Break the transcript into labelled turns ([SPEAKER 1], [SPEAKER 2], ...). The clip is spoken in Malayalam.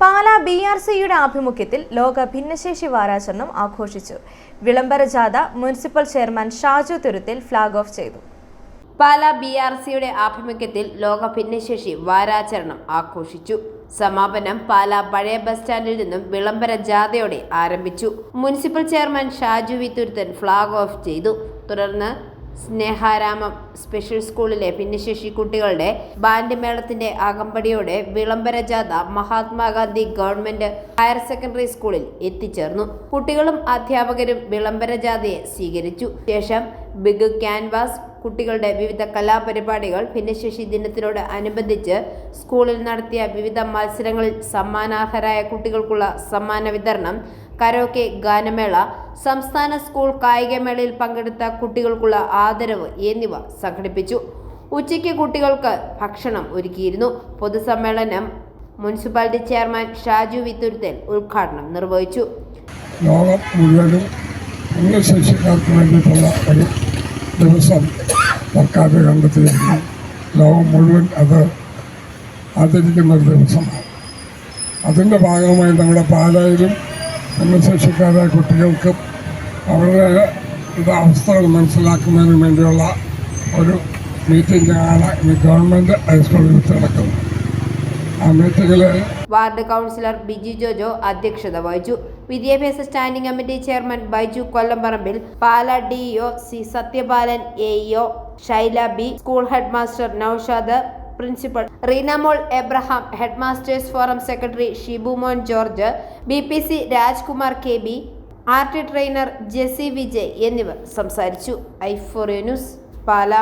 [SPEAKER 1] പാലാ ബി ആർ സിയുടെ ആഭിമുഖ്യത്തിൽ ലോക ഭിന്നശേഷി വാരാചരണം ആഘോഷിച്ചു. വിളംബര ജാഥ municipal chairman Shaju Thuruthil flag off ചെയ്തു.
[SPEAKER 2] പാല ബി ആർ സിയുടെ ആഭിമുഖ്യത്തിൽ ലോക ഭിന്നശേഷി വാരാചരണം ആഘോഷിച്ചു. സമാപനം പാല പഴയ ബസ് സ്റ്റാൻഡിൽ നിന്നും വിളംബര ജാഥയോടെ ആരംഭിച്ചു. Municipal chairman Shaju V Thuruthan flag off ചെയ്തു. തുടർന്ന് സ്നേഹാരാമം സ്പെഷ്യൽ സ്കൂളിലെ ഭിന്നശേഷി കുട്ടികളുടെ ബാൻഡ് മേളത്തിന്റെ അകമ്പടിയോടെ വിളംബര ജാഥ മഹാത്മാഗാന്ധി ഗവൺമെന്റ് ഹയർ സെക്കൻഡറി സ്കൂളിൽ എത്തിച്ചേർന്നു. കുട്ടികളും അധ്യാപകരും വിളംബര ജാഥയെ സ്വീകരിച്ചു. ശേഷം ബിഗ് ക്യാൻവാസ് കുട്ടികളുടെ വിവിധ കലാപരിപാടികൾ ഭിന്നശേഷി ദിനത്തിനോട് അനുബന്ധിച്ച് സ്കൂളിൽ നടത്തിയ വിവിധ മത്സരങ്ങളിൽ സമ്മാനാർഹരായ കുട്ടികൾക്കുള്ള സമ്മാന വിതരണം കരോക്കെ ഗാനമേള സംസ്ഥാന സ്കൂൾ കായികമേളയിൽ പങ്കെടുത്ത കുട്ടികൾക്കുള്ള ആദരവ് എന്നിവ സംഘടിപ്പിച്ചു. ഉച്ചയ്ക്ക് കുട്ടികൾക്ക് ഭക്ഷണം ഒരുക്കിയിരുന്നു. പൊതുസമ്മേളനം മുനിസിപ്പാലിറ്റി ചെയർമാൻ ഷാജു വിത്തുരുത്തൽ ഉദ്ഘാടനം നിർവഹിച്ചു.
[SPEAKER 3] ദിവസം സർക്കാർ കണ്ടെത്തിയിരുന്നു ലോകം മുഴുവൻ അത് ആചരിക്കുന്ന ഒരു ദിവസമാണ്. അതിന്റെ ഭാഗമായി നമ്മുടെ പാലായിലും ഭിന്നശേഷിക്കാരായ കുട്ടികൾക്കും അവരുടെ അവസ്ഥകൾ മനസ്സിലാക്കുന്നതിന് വേണ്ടിയുള്ള ഒരു മീറ്റിംഗാണ് ഈ ഗവൺമെന്റ് ഹൈസ്കൂളിൽ വെച്ച് നടക്കുന്നത്. ആ
[SPEAKER 2] വാർഡ് കൗൺസിലർ ബിജി ജോജോ അധ്യക്ഷത വഹിച്ചു. വിദ്യാഭ്യാസ standing committee chairman Baiju Kollamparambil Pala DEO C Sathyapalan AEO Shaila B school head master Noushad principal Reenamol Abraham head masters forum secretary Shibumon George B P C Rajkumar K B R T trainer Jessy Vijay എന്നിവർ സംസാരിച്ചു. I four news Pala.